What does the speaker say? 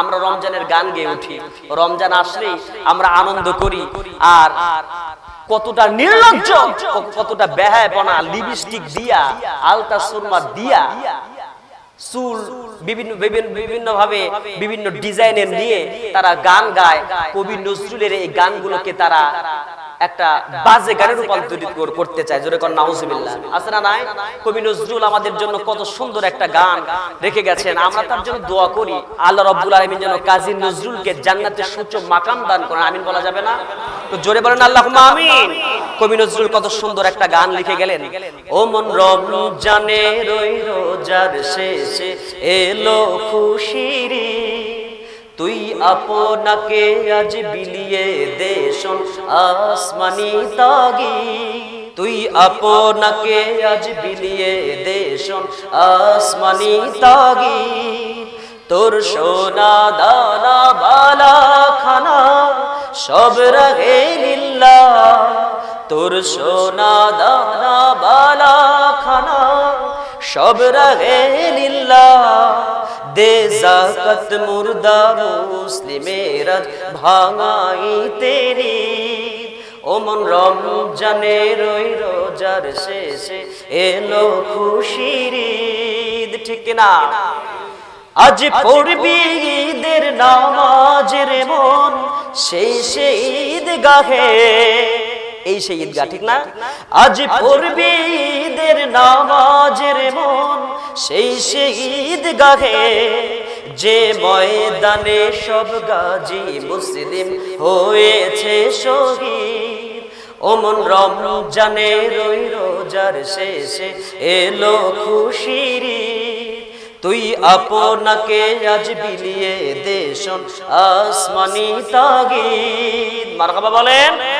আমরা রমজানের গান গেয়ে উঠি। রমজান আসলেই আমরা আনন্দ করি। আর কতটা নির্লজ্জ, কতটা কতটা বেহায়পনা, লিপস্টিক দিয়া, আলতা সুরমা দিয়া সুর বিভিন্ন বিভিন্ন বিভিন্ন ভাবে বিভিন্ন ডিজাইনের নিয়ে তারা গান গায়। কবি নজরুলের এই গানগুলোকে তারা একটা বাজে গানে রূপান্তরিত করতে চায়। জোরে কর, নাউজুবিল্লাহ। আছে না নাই? কবি নজরুল আমাদের জন্য কত সুন্দর একটা গান রেখে গেছেন। আমরা তার জন্য দোয়া করি। আল্লাহ রাব্বুল আলামিন যেন কাজী নজরুলকে জান্নাতের সুচ্চ মাকাম দান করেন। আমিন বলা যাবে না? তো জোরে বলেন আল্লাহুম্মা আমিন। কবি নজরুল কত সুন্দর একটা গান লিখে গেলেন। ও মন রমজানে রই রোজার শেষে এলো খুশিরি আপনাকে আজ বিলিয়ে দেশন আসমানি তাগি। তুই আপনাকে আজ বিলিয়ে দেশন আসমানি তাগি। তোর সোনা দানা বালা খানা সব রহে লিল্লা তোর সোনা দানা বালা খানা সব রহে লিল্লা দে জাকাত মুর্দা মুসলিমের ভাঙাই তেরি। ও মন রমজানে রই রোজার শেষে এলো খুশির ঈদ, ঠিক না? আজ পড়বি ঈদের নামাজের মন, সেই সেই ঈদ গাহে এই সেই ঈদগাহ, ঠিক না? আজ পড়বি ঈদের নামাজের মন সেই ঈদ গাহে যে ময়দানে সব গাজী মুসলিম হয়েছে শহীদ। ওমন রমজানে রই রোজার শেষে এলো খুশির। তুই আপনাকে আজ বিলিয়ে দেশন আসমানি তাগিদ। মারহাবা বলেন।